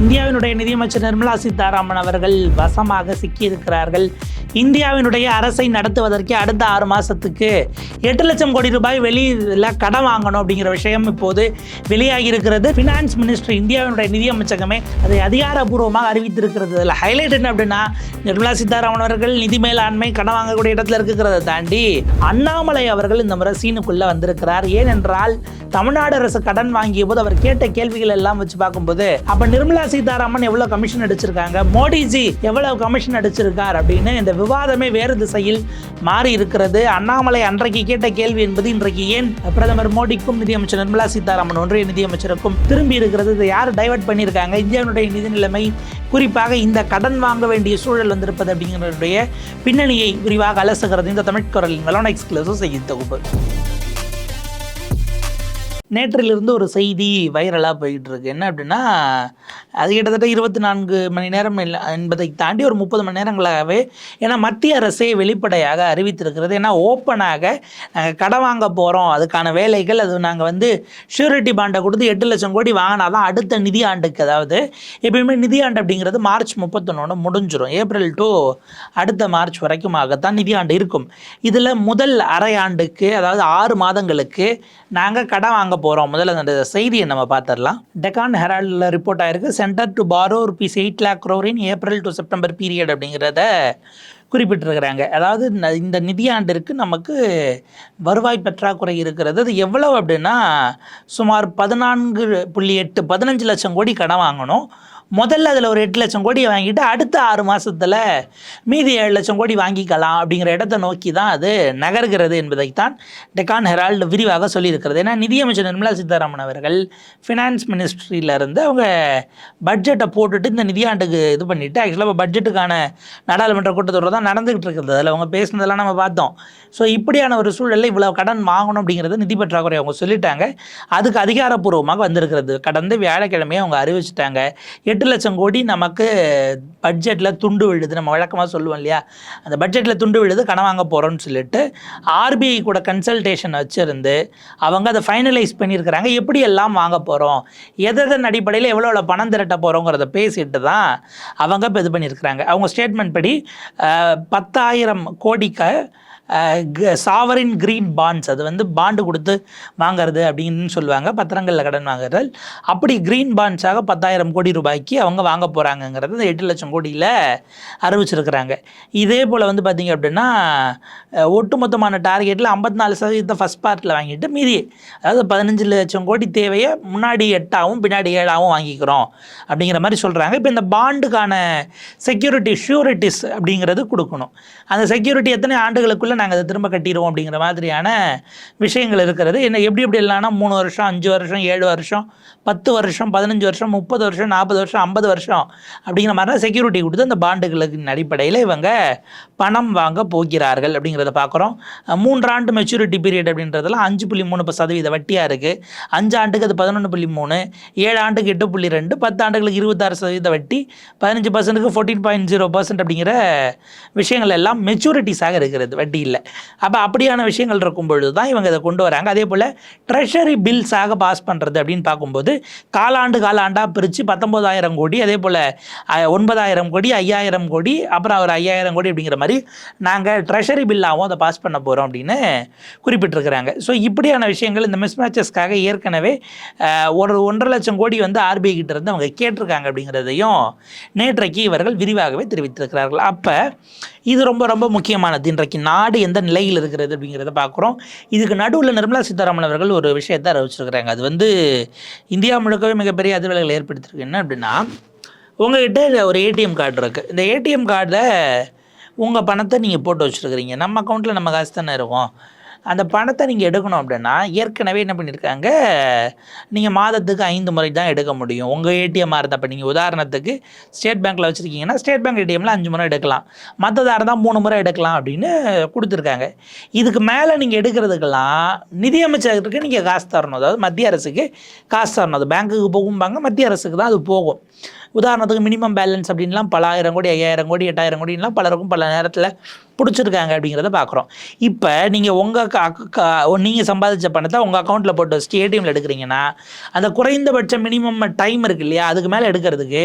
இந்தியாவினுடைய நிதியமைச்சர் நிர்மலா சீதாராமன் அவர்கள் வசமாக சிக்கியிருக்கிறார்கள். இந்தியாவினுடைய அரசை நடத்துவதற்கு அடுத்த ஆறு மாதத்துக்கு எட்டு லட்சம் கோடி ரூபாய் வெளியில் கடன் வாங்கணும் அப்படிங்கிற விஷயம் இப்போது வெளியாகி இருக்கிறது ஃபினான்ஸ் மினிஸ்டர் இந்தியாவினுடைய நிதியமைச்சகமே அதை அதிகாரப்பூர்வமாக அறிவித்திருக்கிறது. இதில் ஹைலைட் என்ன அப்படின்னா நிர்மலா சீதாராமன் அவர்கள் நிதி மேலாண்மை கடன் வாங்கக்கூடிய இடத்துல இருக்கிறத தாண்டி அண்ணாமலை அவர்கள் இந்த முறை சீனுக்குள்ளே வந்திருக்கிறார். ஏனென்றால் தமிழ்நாடு அரசு கடன் வாங்கிய போது அவர் கேட்ட கேள்விகள் எல்லாம் வச்சு பார்க்கும்போது அப்போ நிர்மலா சீதாராமன் எவ்வளவு கமிஷன் அடிச்சிருக்காங்க? மோடிஜி எவ்வளவு கமிஷன் அடிச்சிருக்கார் அப்படின்னு இந்த விவாதமே வேறு திசையில் மாறி இருக்கிறது. அண்ணாமலை அன்றைக்கு கேட்ட கேள்வி என்பது இன்றைக்கு ஏன் பிரதமர் மோடிக்கும் நிதியமைச்சர் நிர்மலா சீதாராமன் ஒன்றிய நிதியமைச்சருக்கும் திரும்பி இருக்கிறது? இதை யார் டைவர்ட் பண்ணியிருக்காங்க? இந்தியாவினுடைய நிதி நிலைமை குறிப்பாக இந்த கடன் வாங்க வேண்டிய சூழல் வந்திருப்பது அப்படிங்கிறதுடைய பின்னணியை விரிவாக அலசுகிறது இந்த தமிழ் குரலின் வெலோன் எக்ஸ்க்ளூசிவ் செய்தி தொகுப்பு. நேற்றிலிருந்து ஒரு செய்தி வைரலாக போயிட்டு இருக்கு என்ன அப்படின்னா அது கிட்டத்தட்ட இருபத்தி நான்கு மணி நேரம் இல்லை என்பதை தாண்டி ஒரு முப்பது மணி நேரங்களாகவே ஏன்னா மத்திய அரசே வெளிப்படையாக அறிவித்திருக்கிறது. ஏன்னா ஓப்பனாக நாங்கள் கடன் வாங்க போகிறோம் அதுக்கான வேலைகள் அது நாங்கள் வந்து ஷூரிட்டி பாண்டை கொடுத்து எட்டு லட்சம் கோடி வாங்கினா தான் அடுத்த நிதி ஆண்டுக்கு அதாவது எப்பயுமே நிதி ஆண்டு அப்படிங்கிறது மார்ச் முப்பத்தொன்னோட முடிஞ்சிடும் ஏப்ரல் டு அடுத்த மார்ச் வரைக்குமாகத்தான் நிதி ஆண்டு இருக்கும். இதில் முதல் அரை ஆண்டுக்கு அதாவது ஆறு மாதங்களுக்கு நாங்கள் கடன் வாங்க போகிறோம் முதல்ல அந்த செய்தியை நம்ம பார்த்துடலாம். டெக்கான் ஹெரால்டில் ரிப்போர்ட் ஆயிருக்கு. Centre to borrow rupees eight lakh குரோரின் April to September period அப்படிங்கிறத குறிப்பிட்டிருக்கிறாங்க. அதாவது ந- இந்த நிதியாண்டிற்கு நமக்கு வருவாய் பற்றாக்குறை இருக்கிறது. அது எவ்வளவு அப்படின்னா சுமார் பதினான்கு புள்ளி எட்டு பதினஞ்சு லட்சம் கோடி கடன் வாங்கணும். முதல்ல அதில் ஒரு எட்டு லட்சம் கோடியை வாங்கிட்டு அடுத்த ஆறு மாதத்தில் மீதி ஏழு லட்சம் கோடி வாங்கிக்கலாம் அப்படிங்கிற இடத்தை நோக்கி தான் அது நகர்கிறது என்பதைத்தான் டெக்கான் ஹெரால்டு விரிவாக சொல்லியிருக்கிறது. ஏன்னா நிதியமைச்சர் நிர்மலா சீதாராமன் அவர்கள் ஃபினான்ஸ் மினிஸ்ட்ரியிலேருந்து அவங்க பட்ஜெட்டை போட்டுட்டு இந்த நிதியாண்டுக்கு இது பண்ணிவிட்டு ஆக்சுவலாக இப்போ பட்ஜெட்டுக்கான நாடாளுமன்ற கூட்டத்தொடர் தான் நடந்துகிட்டு இருக்கிறது. அதில் அவங்க பேசுனதெல்லாம் நம்ம பார்த்தோம். ஸோ இப்படியான ஒரு சூழலில் இவ்வளோ கடன் வாங்கணும் அப்படிங்கிறது நிதி பற்றாக்குறை அவங்க சொல்லிட்டாங்க. அதுக்கு அதிகாரப்பூர்வமாக வந்திருக்கிறது. கடந்த வியாழக்கிழமையை அவங்க அறிவிச்சிட்டாங்க. எட்டு லட்சம் கோடி நமக்கு பட்ஜெட்டில் துண்டு விழுது. நம்ம வழக்கமாக சொல்லுவோம் இல்லையா? அந்த பட்ஜெட்டில் துண்டு விழுது கடன் வாங்க போகிறோம்னு சொல்லிட்டு ஆர்பிஐ கூட கன்சல்டேஷன் வச்சுருந்து அவங்க அதை ஃபைனலைஸ் பண்ணியிருக்கிறாங்க. எப்படி எல்லாம் வாங்க போகிறோம் எதன் அடிப்படையில் எவ்வளோ எவ்வளோ பணம் திரட்ட போகிறோங்கிறத பேசிட்டு தான் அவங்க இப்போ இது பண்ணியிருக்கிறாங்க. அவங்க ஸ்டேட்மெண்ட் படி பத்தாயிரம் கோடிக்கு சாவரின் கிரீன் பாண்ட்ஸ் அது வந்து பாண்டு கொடுத்து வாங்குறது அப்படின்னு சொல்லுவாங்க. பத்திரங்களில் கடன் வாங்குறது அப்படி கிரீன் பாண்ட்ஸாக பத்தாயிரம் கோடி ரூபாய்க்கு அவங்க வாங்க போகிறாங்கங்கிறது இந்த எட்டு லட்சம் கோடியில் அறிவிச்சிருக்கிறாங்க. இதே போல் வந்து பார்த்திங்க அப்படின்னா ஒட்டுமொத்தமான டார்கெட்டில் ஐம்பத்தி நாலு சதவீதத்தை ஃபஸ்ட் பார்ட்டில் வாங்கிட்டு மீதி அதாவது பதினஞ்சு லட்சம் கோடி தேவையை முன்னாடி எட்டாகவும் பின்னாடி ஏழாகவும் வாங்கிக்கிறோம் அப்படிங்கிற மாதிரி சொல்கிறாங்க இப்போ இந்த பாண்டுக்கான செக்யூரிட்டி ஷூரிட்டிஸ் அப்படிங்கிறது கொடுக்கணும். அந்த செக்யூரிட்டி எத்தனை ஆண்டுகளுக்குள்ளே நாங்கள் அதை திரும்ப கட்டிடுவோம் அப்படிங்கிற மாதிரியான விஷயங்கள் இருக்கிறது. என்ன எப்படி எப்படி இல்லைன்னா மூணு வருஷம் அஞ்சு வருஷம் ஏழு வருஷம் பத்து வருஷம் பதினஞ்சு வருஷம் முப்பது வருஷம் நாற்பது வருஷம் ஐம்பது வருஷம் அப்படிங்கிற மாதிரி செக்யூரிட்டி கொடுத்து அந்த பாண்டுகளுக்கு அடிப்படையில் இவங்க பணம் வாங்க போகிறார்கள் அப்படிங்கிறத பார்க்குறோம். மூன்றாண்டு மெச்சூரிட்டி பீரியட் அப்படின்றதுலாம் அஞ்சு புள்ளி மூணு சதவீத வட்டியாக இருக்குது அஞ்சு ஆண்டுக்கு அது பதினொன்று புள்ளி மூணு ஏழு ஆண்டுக்கு எட்டு புள்ளி ரெண்டு பத்து ஆண்டுகளுக்கு இருபத்தாறு சதவீத வட்டி பதினஞ்சு பர்சன்ட்டுக்கு ஃபோர்டீன் பாயிண்ட் ஜீரோ பர்சன்ட் அப்படிங்கிற விஷயங்கள் எல்லாம் மெச்சூரிட்டிஸாக இருக்கிறது வட்டி இல்லை. அப்போ அப்படியான விஷயங்கள் இருக்கும் பொழுது தான் இவங்க இதை கொண்டு வராங்க. அதே போல் ட்ரெஷரி பில்ஸாக பாஸ் பண்ணுறது அப்படின்னு பார்க்கும்போது காலாண்டு காலாண்டாக பிரித்து பத்தொம்போதாயிரம் கோடி அதே போல் ஒன்பதாயிரம் கோடி ஐயாயிரம் கோடி அப்புறம் ஒரு ஐயாயிரம் கோடி அப்படிங்கிற மாதிரி நாங்கள் ட்ரெஷரி பில்லாகவும் அதை பாஸ் பண்ண போகிறோம் அப்படின்னு குறிப்பிட்டிருக்கிறாங்க. ஸோ இப்படியான விஷயங்கள் இந்த மிஸ்மேச்சஸ்க்காக ஏற்கனவே ஒரு ஒன்றரை லட்சம் கோடி வந்து ஆர்பிஐ கிட்ட இருந்து அவங்க கேட்டிருக்காங்க அப்படிங்கிறதையும் நேற்றைக்கு இவர்கள் விரிவாகவே தெரிவித்திருக்கிறார்கள். அப்போ இது ரொம்ப ரொம்ப முக்கியமானது. இன்றைக்கு நாடு எந்த நிலையில் இருக்கிறது அப்படிங்கிறத பார்க்குறோம். இதுக்கு நடுவில் நிர்மலா சீதாராமன் அவர்கள் ஒரு விஷயத்தை அறிவிச்சிருக்கிறாங்க. அது வந்து இந்தியா முழுக்கவே மிகப்பெரிய அதிர்வலைகள் ஏற்படுத்தியிருக்கு. என்ன அப்படின்னா உங்ககிட்ட ஒரு ஏடிஎம் கார்டு இருக்குது இந்த ஏடிஎம் கார்டில் உங்கள் பணத்தை நீங்கள் போட்டு வச்சுருக்கிறீங்க. நம்ம அக்கௌண்ட்டில் நம்ம காசு தானே இருக்கும். அந்த பணத்தை நீங்கள் எடுக்கணும் அப்படின்னா ஏற்கனவே என்ன பண்ணியிருக்காங்க நீங்கள் மாதத்துக்கு ஐந்து முறை தான் எடுக்க முடியும். உங்கள் ஏடிஎம்மாக இருந்தால் இப்போ நீங்கள் உதாரணத்துக்கு ஸ்டேட் பேங்க்கில் வச்சுருக்கீங்கன்னா ஸ்டேட் பேங்க் ஏடிஎம்மில் அஞ்சு முறை எடுக்கலாம். மற்றதாக இருந்தால் மூணு முறை எடுக்கலாம் அப்படின்னு கொடுத்துருக்காங்க. இதுக்கு மேலே நீங்கள் எடுக்கிறதுக்கெல்லாம் நிதியமைச்சருக்கு நீங்கள் காசு தரணும். அதாவது மத்திய அரசுக்கு காசு தரணும். அது பேங்க்குக்கு போகும்பாங்க மத்திய அரசுக்கு தான் அது போகும். உதாரணத்துக்கு மினிமம் பேலன்ஸ் அப்படின்லாம் பல ஆயிரம் கோடி ஐயாயிரம் கோடி எட்டாயிரம் கோடிலாம் பலருக்கும் பல நேரத்தில் பிடிச்சிருக்காங்க அப்படிங்கிறத பார்க்குறோம் இப்போ நீங்கள் உங்கள் நீங்கள் சம்பாதிச்ச பணத்தை உங்கள் அக்கௌண்ட்டில் போட்டு வச்சுட்டு ஏடிஎம்மில் எடுக்கிறீங்கன்னா அந்த குறைந்தபட்ச மினிமம் டைம் இருக்கு இல்லையா அதுக்கு மேலே எடுக்கிறதுக்கு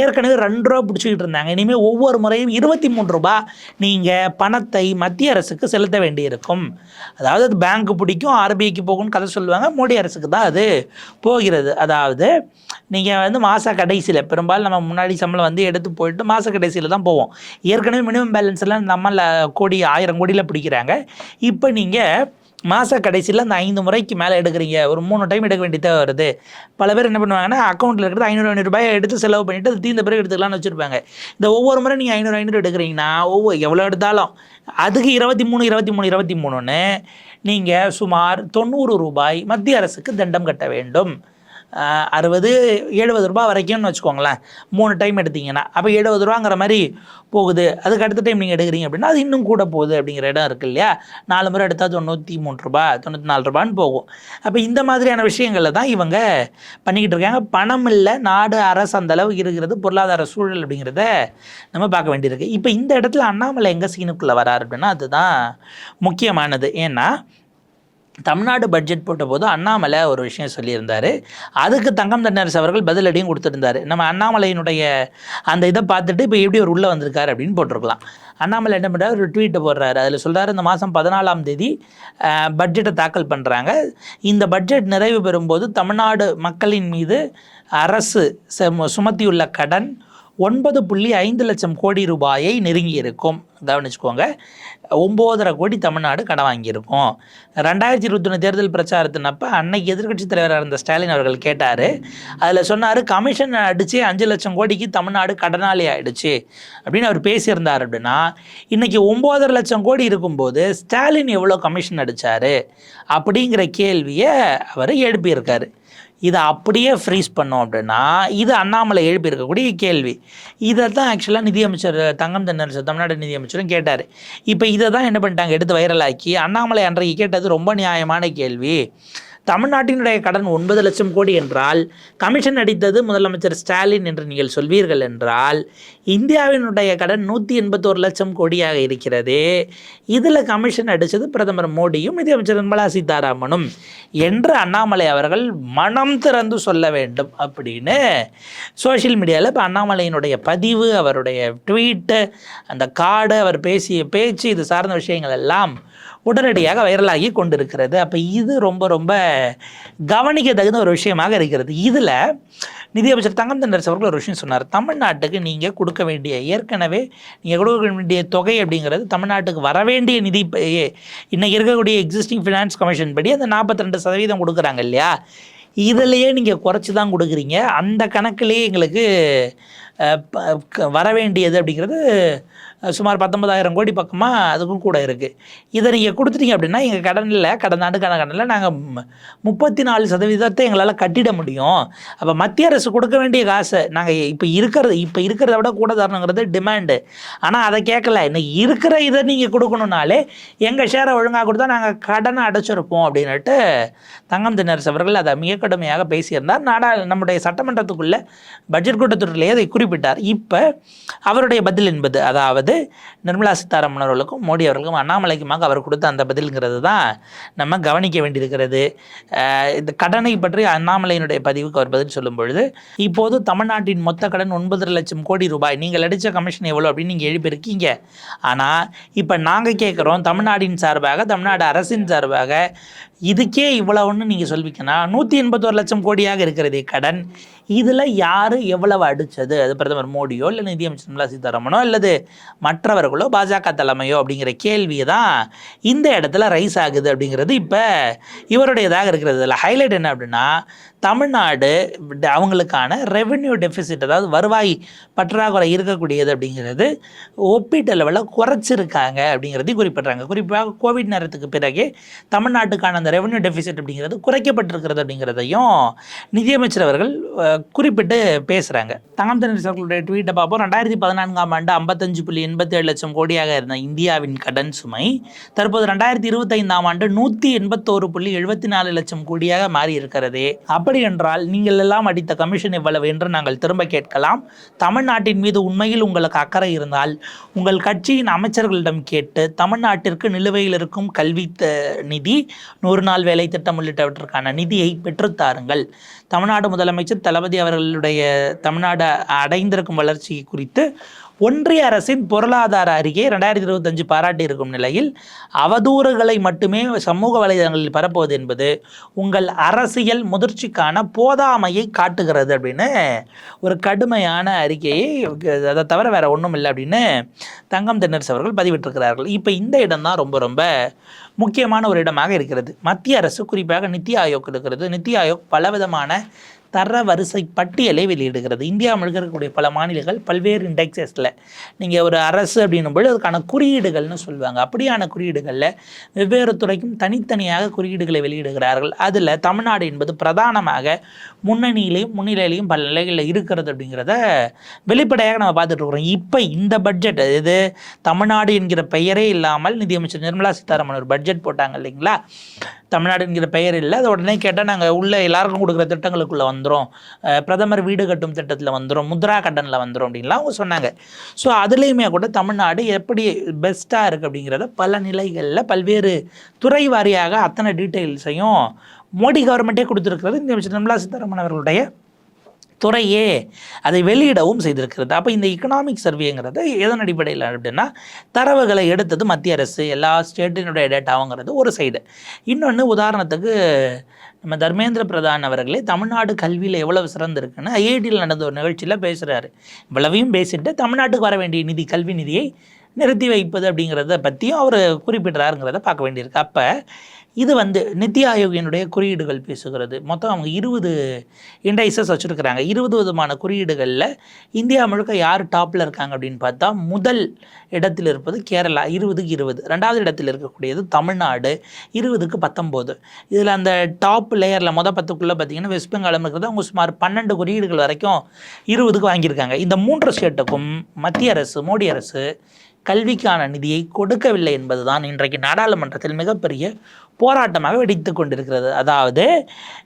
ஏற்கனவே ரெண்டு ரூபா பிடிச்சிக்கிட்டு இருந்தாங்க. இனிமேல் ஒவ்வொரு முறையும் இருபத்தி மூணு ரூபா நீங்கள் பணத்தை மத்திய அரசுக்கு செலுத்த வேண்டியிருக்கும். அதாவது அது பேங்க்கு பிடிக்கும் ஆர்பிஐக்கு போகும்னு கதை சொல்லுவாங்க. மோடி அரசுக்கு தான் அது போகிறது. அதாவது நீங்கள் வந்து மாத கடைசியில் பெரும்பாலும் நம்ம முன்னாடி சம்பளம் வந்து எடுத்து போயிட்டு மாத கடைசியில் தான் போவோம். ஏற்கனவே மினிமம் பேலன்ஸ் எல்லாம் நம்மள கோடி ஆயிரம் கோடியில் பிடிக்கிறாங்க. இப்போ நீங்கள் மாத கடைசியில் அந்த ஐந்து முறைக்கு மேலே எடுக்கிறீங்க. ஒரு மூணு டைம் எடுக்க வேண்டியதாக வருது. பல பேர் என்ன பண்ணுவாங்கன்னா அக்கௌண்ட்டில் இருக்கிறது ஐநூறு ஐநூறு ரூபாய் எடுத்து செலவு பண்ணிவிட்டு அது தீர்ந்த பிறகு எடுத்துக்கலாம்னு வச்சுருப்பாங்க. இந்த ஒவ்வொரு முறை நீங்கள் ஐநூறு ஐநூறு எடுக்கிறீங்கன்னா ஒவ்வொரு எவ்வளோ எடுத்தாலும் அதுக்கு இருபத்தி மூணு இருபத்தி மூணு இருபத்தி மூணுன்னு நீங்கள் சுமார் தொண்ணூறு ரூபாய் மத்திய அரசுக்கு தண்டம் கட்ட வேண்டும். அறுபது எழுபது ரூபா வரைக்கும்னு வச்சுக்கோங்களேன். மூணு டைம் எடுத்தீங்கன்னா. அப்போ எழுபது ரூபாங்கிற மாதிரி போகுது. அதுக்கு அடுத்த டைம் நீங்கள் எடுக்கிறீங்க அப்படின்னா அது இன்னும் கூட போகுது அப்படிங்கிற இடம் இருக்கு இல்லையா? நாலு முறை எடுத்தால் தொண்ணூற்றி மூணு ரூபா தொண்ணூற்றி நாலு ரூபான்னு போகும். அப்போ இந்த மாதிரியான விஷயங்களில் தான் இவங்க பண்ணிக்கிட்டு இருக்காங்க. பணம் இல்லை நாடு அரசு அந்த இருக்கிறது பொருளாதார சூழல் அப்படிங்கிறத நம்ம பார்க்க வேண்டியிருக்கு. இப்போ இந்த இடத்துல அண்ணாமலை எங்கே சீனுக்குள்ளே வராரு அப்படின்னா அதுதான் முக்கியமானது. ஏன்னா தமிழ்நாடு பட்ஜெட் போட்டபோது அண்ணாமலை ஒரு விஷயம் சொல்லியிருந்தார். அதுக்கு தங்கம் தென்னரசு அவர்கள் பதிலடியும் கொடுத்துருந்தாரு. நம்ம அண்ணாமலையினுடைய அந்த இதை பார்த்துட்டு இப்போ எப்படி ஒரு உள்ளே வந்திருக்காரு அப்படின்னு போட்டிருக்கலாம். அண்ணாமலை என்ன பண்ணுறாரு ஒரு ட்வீட்டை போடுறாரு. அதில் சொல்கிறார் இந்த மாதம் பதினாலாம் தேதி பட்ஜெட்டை தாக்கல் பண்ணுறாங்க இந்த பட்ஜெட் நிறைவு பெறும்போது தமிழ்நாடு மக்களின் மீது அரசு சுமத்தியுள்ள கடன் ஒன்பது புள்ளி ஐந்து லட்சம் கோடி ரூபாயை நெருங்கி இருக்கும் கவனிச்சுக்கோங்க. ஒம்போதரை கோடி தமிழ்நாடு கடன் வாங்கியிருக்கும். ரெண்டாயிரத்தி இருபத்தொன்று தேர்தல் பிரச்சாரத்தினப்ப அன்னைக்கு எதிர்கட்சி தலைவராக இருந்த ஸ்டாலின் அவர்கள் கேட்டார். அதில் சொன்னார் கமிஷன் அடித்து அஞ்சு லட்சம் கோடிக்கு தமிழ்நாடு கடனாளி ஆகிடுச்சு அப்படின்னு அவர் பேசியிருந்தார் அப்படின்னா இன்றைக்கி ஒம்போதரை லட்சம் கோடி இருக்கும்போது ஸ்டாலின் எவ்வளோ கமிஷன் அடித்தார் அப்படிங்கிற கேள்வியை அவர் எழுப்பியிருக்காரு. இதை அப்படியே ஃப்ரீஸ் பண்ணோம் அப்படின்னா இது அண்ணாமலை எழுப்பியிருக்கக்கூடிய கேள்வி. இதை தான் ஆக்சுவலாக நிதியமைச்சர் தங்கம் தென்னரசு தமிழ்நாடு நிதியமைச்சரும் கேட்டார். இப்போ இதை தான் என்ன பண்ணிட்டாங்க? எடுத்து வைரலாக்கி அண்ணாமலை அன்றைக்கு கேட்டது ரொம்ப நியாயமான கேள்வி. தமிழ்நாட்டினுடைய கடன் ஒன்பது லட்சம் கோடி என்றால் கமிஷன் அடித்தது முதலமைச்சர் ஸ்டாலின் என்று நீங்கள் சொல்வீர்கள் என்றால் இந்தியாவினுடைய கடன் நூற்றி எண்பத்தோரு லட்சம் கோடியாக இருக்கிறது. இதில் கமிஷன் அடித்தது பிரதமர் மோடியும் நிதியமைச்சர் நிர்மலா சீதாராமனும் என்று அண்ணாமலை அவர்கள் மனம் திறந்து சொல்ல வேண்டும் அப்படின்னு. சோஷியல் மீடியாவில் இப்போ அண்ணாமலையினுடைய பதிவு அவருடைய ட்வீட்டு அந்த கார்டு அவர் பேசிய பேச்சு இது சார்ந்த விஷயங்கள் எல்லாம் உடனடியாக வைரலாகி கொண்டிருக்கிறது. அப்போ இது ரொம்ப ரொம்ப கவனிக்க தகுந்த ஒரு விஷயமாக இருக்கிறது. இதில் நிதியமைச்சர் தங்கம் தென்னரசு அவர்கள் ஒரு விஷயம் சொன்னார். தமிழ்நாட்டுக்கு நீங்கள் கொடுக்க வேண்டிய ஏற்கனவே நீங்கள் கொடுக்க வேண்டிய தொகை அப்படிங்கிறது தமிழ்நாட்டுக்கு வர வேண்டிய நிதி ப- இன்னைக்கு இருக்கக்கூடிய எக்ஸிஸ்டிங் ஃபினான்ஸ் கமிஷன் படி அந்த 42% சதவீதம் கொடுக்குறாங்க இல்லையா? இதிலையே நீங்கள் குறைச்சி தான் கொடுக்குறீங்க. அந்த கணக்கிலேயே எங்களுக்கு ப- க- வர வேண்டியது அப்படிங்கிறது சுமார் பத்தொன்பதாயிரம் கோடி பக்கமாக அதுக்கும் கூட இருக்குது இதை நீங்கள் கொடுத்துட்டீங்க அப்படின்னா எங்கள் கடனில் கடந்த ஆண்டுக்கான கடனில் நாங்கள் முப்பத்தி நாலு சதவீதத்தை எங்களால் கட்டிட முடியும். அப்போ மத்திய அரசு கொடுக்க வேண்டிய காசை நாங்கள் இப்போ இருக்கிறது இப்போ இருக்கிறத விட கூட தரணுங்கிறது டிமாண்டு ஆனால் அதை கேட்கல. இன்னைக்கு இருக்கிற இதை நீங்கள் கொடுக்கணுனாலே எங்கள் ஷேரை ஒழுங்காக கொடுத்தா நாங்கள் கடனை அடைச்சிருப்போம் அப்படின்னுட்டு தங்கம் தென்னரசு அவர்கள் அதை மிக கடுமையாக பேசியிருந்தார். நாடா நம்முடைய சட்டமன்றத்துக்குள்ளே பட்ஜெட் கூட்டத்தொடரிலேயே அதை குறிப்பிட்டார். இப்போ அவருடைய பதில் என்பது அதாவது நிர்மலா சீதாராமன் அவர்களுக்கும் மோடி அவர்களுக்கும் அண்ணாமலைக்குமாக அவர் கொடுத்த அந்த பதில்ங்கிறது தான் நம்ம கவனிக்க வேண்டியிருக்கிறது. இந்த கடனை பற்றி அண்ணாமலையினுடைய பதிவுக்கு அவர் பதில் சொல்லும் பொழுது இப்போது தமிழ்நாட்டின் மொத்த கடன் ஒன்பதரை லட்சம் கோடி ரூபாய். நீங்கள் அடித்த கமிஷன் எவ்வளோ அப்படின்னு நீங்கள் எழுப்பியிருக்கீங்க ஆனால் இப்போ நாங்கள் கேட்குறோம் தமிழ்நாட்டின் சார்பாக தமிழ்நாடு அரசின் சார்பாக இதுக்கே இவ்வளவுன்னு நீங்கள் சொல்வீங்கன்னா நூற்றி எண்பத்தோரு லட்சம் கோடியாக இருக்கிறது கடன். இதில் யார் எவ்வளவு அடித்தது அது பிரதமர் மோடியோ இல்லை நிதியமைச்சர் நிர்மலா சீதாராமனோ அல்லது மற்றவர்களோ பாஜக தலைமையோ அப்படிங்கிற கேள்வியை தான் இந்த இடத்துல ரைஸ் ஆகுது அப்படிங்கிறது இப்போ இவருடையதாக இருக்கிறது. இதில் ஹைலைட் என்ன அப்படின்னா தமிழ்நாடு அவங்களுக்கான ரெவென்யூ டெஃபிசிட் அதாவது வருவாய் பற்றாக்குறை இருக்கக்கூடியது அப்படிங்கிறது ஒப்பீட்டு அளவில் குறைச்சிருக்காங்க அப்படிங்கிறதையும் குறிப்பிட்றாங்க. குறிப்பாக கோவிட் நேரத்துக்கு பிறகு தமிழ்நாட்டுக்கான அந்த அந்த ரெவன்யூ டெபிசிட் அப்படிங்கிறது குறைக்கப்பட்டிருக்கிறது அப்படிங்கிறதையும் நிதியமைச்சர் அவர்கள் குறிப்பிட்டு பேசுகிறாங்க தங்கம் தென்னரசர்களுடைய ட்வீட்டை பார்ப்போம். ரெண்டாயிரத்தி பதினான்காம் ஆண்டு ஐம்பத்தஞ்சு புள்ளி எண்பத்தி ஏழு லட்சம் கோடியாக இருந்த இந்தியாவின் கடன் சுமை தற்போது ரெண்டாயிரத்தி இருபத்தைந்தாம் ஆண்டு நூற்றி எண்பத்தோரு புள்ளி எழுபத்தி நாலு லட்சம் கோடியாக மாறி இருக்கிறதே அப்படி என்றால் நீங்கள் எல்லாம் அடித்த கமிஷன் எவ்வளவு என்று நாங்கள் திரும்ப கேட்கலாம். தமிழ்நாட்டின் மீது உண்மையில் உங்களுக்கு அக்கறை இருந்தால் உங்கள் கட்சியின் அமைச்சர்களிடம் கேட்டு தமிழ்நாட்டிற்கு நிலுவையில் இருக்கும் கல்வி நிதி நூறு நாள் வேலை திட்டம் உள்ளிட்டவற்றிற்கான நிதியை பெற்றுத்தாருங்கள் தமிழ்நாடு முதலமைச்சர் தளபதி அவர்களுடைய தமிழ்நாடு அடைந்திருக்கும் வளர்ச்சி குறித்து ஒன்றிய அரசின் பொருளாதார அறிக்கை ரெண்டாயிரத்தி இருபத்தஞ்சு பாராட்டி இருக்கும் நிலையில் அவதூறுகளை மட்டுமே சமூக வலைதளங்களில் பரப்புவது என்பது உங்கள் அரசியல் முதிர்ச்சிக்கான போதாமையை காட்டுகிறது அப்படின்னு ஒரு கடுமையான அறிக்கையை அதை தவிர வேற ஒன்றும் இல்லை அப்படின்னு தங்கம் தென்னரசு அவர்கள் பதிவிட்டிருக்கிறார்கள். இப்போ இந்த இடம் தான் ரொம்ப ரொம்ப முக்கியமான ஒரு இடமாக இருக்கிறது. மத்திய அரசு குறிப்பாக நித்தி ஆயோக் இருக்கிறது. நித்தி ஆயோக் பலவிதமான தர வரிசை பட்டியலை வெளியிடுகிறது. இந்தியா முழுக்க இருக்கக்கூடிய பல மாநிலங்கள் பல்வேறு இண்டெக்ஸஸில் நீங்கள் ஒரு அரசு அப்படின்னும் பொழுது அதுக்கான குறியீடுகள்னு சொல்லுவாங்க. அப்படியான குறியீடுகளில் வெவ்வேறு துறைக்கும் தனித்தனியாக குறியீடுகளை வெளியிடுகிறார்கள். அதில் தமிழ்நாடு என்பது பிரதானமாக முன்னணியிலையும் முன்னிலையிலையும் பல நிலைகளில் இருக்கிறது அப்படிங்கிறத வெளிப்படையாக நம்ம பார்த்துட்டு இருக்கிறோம். இப்போ இந்த பட்ஜெட் இது தமிழ்நாடு என்கிற பெயரே இல்லாமல் நிதியமைச்சர் நிர்மலா சீதாராமன் ஒரு பட்ஜெட் போட்டாங்க இல்லைங்களா? தமிழ்நாடு என்கிற பெயர் இல்லை. அதை உடனே கேட்டால் நாங்கள் உள்ள எல்லாருக்கும் கொடுக்குற திட்டங்களுக்குள்ளே வந்துடும் பிரதமர் வீடு கட்டும் திட்டத்தில் வந்துடும் முத்ரா கடனில் வந்துடும் அப்படின்லாம் அவங்க சொன்னாங்க. ஸோ அதுலேயுமே கூட தமிழ்நாடு எப்படி பெஸ்ட்டாக இருக்குது அப்படிங்கிறத பல நிலைகளில் பல்வேறு துறை வாரியாக அத்தனை டீட்டெயில்ஸையும் மோடி கவர்மெண்ட்டே கொடுத்துருக்கிறது. இந்த அமைச்சர் நிர்மலா சீதாராமன் அவர்களுடைய துறையே அதை வெளியிடவும் செய்திருக்கிறது. அப்போ இந்த இக்கனாமிக் சர்வேங்கிறது எதன் அடிப்படையில் அப்படின்னா தரவுகளை எடுத்தது மத்திய அரசு. எல்லா ஸ்டேட்டினுடைய டேட்டாவுங்கிறது ஒரு சைடு இன்னொன்று உதாரணத்துக்கு நம்ம தர்மேந்திர பிரதான் அவர்களே தமிழ்நாடு கல்வியில் எவ்வளவு சிறந்திருக்குன்னு ஐஐடியில் நடந்த ஒரு நிகழ்ச்சியில் பேசுகிறாரு இவ்வளவையும் பேசிட்டு தமிழ்நாட்டுக்கு வர வேண்டிய நிதி கல்வி நிதியை நிறுத்தி வைப்பது அப்படிங்கிறத பற்றியும் அவர் குறிப்பிடுறாருங்கிறத பார்க்க வேண்டியிருக்கு. அப்போ இது வந்து நித்தி ஆயோகினுடைய குறியீடுகள் பேசுகிறது. மொத்தம் அவங்க இருபது இண்டைசஸ் வச்சுருக்கிறாங்க. இருபது விதமான குறியீடுகளில் இந்தியா முழுக்க யார் டாப்பில் இருக்காங்க அப்படின்னு பார்த்தா முதல் இடத்தில் இருப்பது கேரளா இருபதுக்கு இருபது. ரெண்டாவது இடத்தில் இருக்கக்கூடியது தமிழ்நாடு இருபதுக்கு பத்தொம்போது. இதில் அந்த டாப் லேயரில் மொதல் பத்துக்குள்ளே பார்த்தீங்கன்னா வெஸ்ட் பெங்காலம் இருக்கிறது அவங்க சுமார் பன்னெண்டு குறியீடுகள் வரைக்கும் இருபதுக்கு வாங்கியிருக்காங்க. இந்த மூன்று ஸ்டேட்டுக்கும் மத்திய அரசு மோடி அரசு கல்விக்கான நிதியை கொடுக்கவில்லை என்பதுதான் இன்றைக்கு நாடாளுமன்றத்தில் மிகப்பெரிய போராட்டமாக வெடித்து கொண்டிருக்கிறது. அதாவது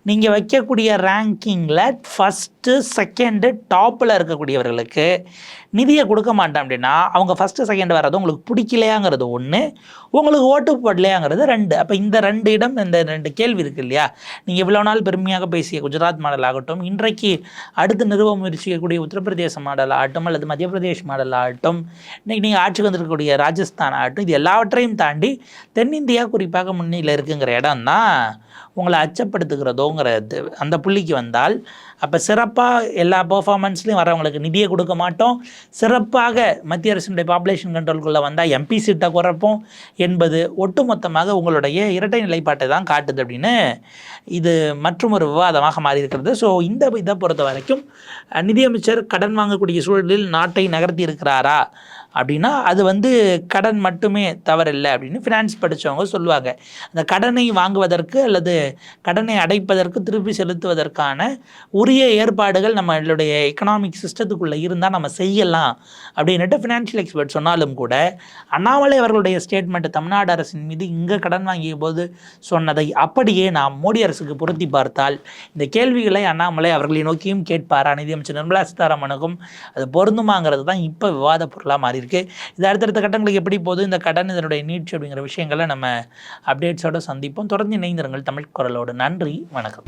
நீங்கள் வைக்கக்கூடிய ரேங்கிங்கில் ஃபஸ்ட்டு செகண்டு டாப்பில் இருக்கக்கூடியவர்களுக்கு நிதியை கொடுக்க மாட்டேன் அப்படின்னா அவங்க ஃபஸ்ட்டு செகண்ட் வர்றது உங்களுக்கு பிடிக்கலையாங்கிறது ஒன்று உங்களுக்கு ஓட்டு போடலையாங்கிறது ரெண்டு. அப்போ இந்த ரெண்டு இடம் இந்த ரெண்டு கேள்வி இருக்கு இல்லையா? நீங்கள் இவ்வளோ நாள் பெருமையாக பேசிய குஜராத் மாடல் ஆகட்டும் இன்றைக்கு அடுத்து நிறுவ முயற்சிக்கக்கூடிய உத்தரப்பிரதேச மாடல் ஆகட்டும் அல்லது மத்திய பிரதேஷ் மாடல் ஆகட்டும் இன்றைக்கி நீங்கள் ஆட்சி ஆட்சிக்கு வந்திருக்கக்கூடிய ராஜஸ்தான் ஆகட்டும் இது எல்லாவற்றையும் தாண்டி தென்னிந்தியா குறிப்பாக முன்னிலையில் இருக்குங்கிற இடம் தான் உங்களை அச்சப்படுத்துகிறதோங்கிற அந்த புள்ளிக்கு வந்தால் அப்போ சிறப்பாக எல்லா பர்ஃபார்மன்ஸ்லையும் வரவங்களுக்கு நிதியை கொடுக்க மாட்டோம். சிறப்பாக மத்திய அரசினுடைய பாப்புலேஷன் கண்ட்ரோல்குள்ளே வந்தால் எம்பி சீட்டை குறைப்போம் என்பது ஒட்டுமொத்தமாக உங்களுடைய இரட்டை நிலைப்பாட்டை தான் காட்டுது அப்படின்னு இது மற்றும் ஒரு விவாதமாக மாறி இருக்கிறது ஸோ இந்த இதை பொறுத்த வரைக்கும் நிதியமைச்சர் கடன் வாங்கக்கூடிய சூழலில் நாட்டை நகர்த்தி இருக்கிறாரா அப்படின்னா அது வந்து கடன் மட்டுமே தவறில்லை அப்படின்னு ஃபினான்ஸ் படித்தவங்க சொல்லுவாங்க. அந்த கடனை வாங்குவதற்கு அல்லது கடனை அடைப்பதற்கு திருப்பி செலுத்துவதற்கான உரிய ஏற்பாடுகள் நம்மளுடைய எக்கனாமிக் சிஸ்டத்துக்குள்ளே இருந்தால் நம்ம செய்யலாம் அப்படின்னுட்டு ஃபினான்ஷியல் எக்ஸ்பர்ட் சொன்னாலும் கூட அண்ணாமலை அவர்களுடைய ஸ்டேட்மெண்ட் தமிழ்நாடு அரசின் மீது இங்கே கடன் வாங்கிய போது சொன்னதை அப்படியே நாம் மோடி அரசுக்கு பொருத்தி பார்த்தால் இந்த கேள்விகளை அண்ணாமலை அவர்களை நோக்கியும் கேட்பாரா? நிதியமைச்சர் நிர்மலா சீதாராமனுக்கும் அது பொருந்துமாங்கிறது தான் இப்போ விவாத பொருளாக மாறியிருக்கு இது அடுத்தடுத்த கட்டங்களுக்கு எப்படி போகுது? இந்த கடன் இதனுடைய நீட்சி அப்படிங்கிற விஷயங்களை நம்ம அப்டேட்ஸோட சந்திப்போம். தொடர்ந்து இணைந்திருங்கள். தமிழ் குரலோடு நன்றி வணக்கம்.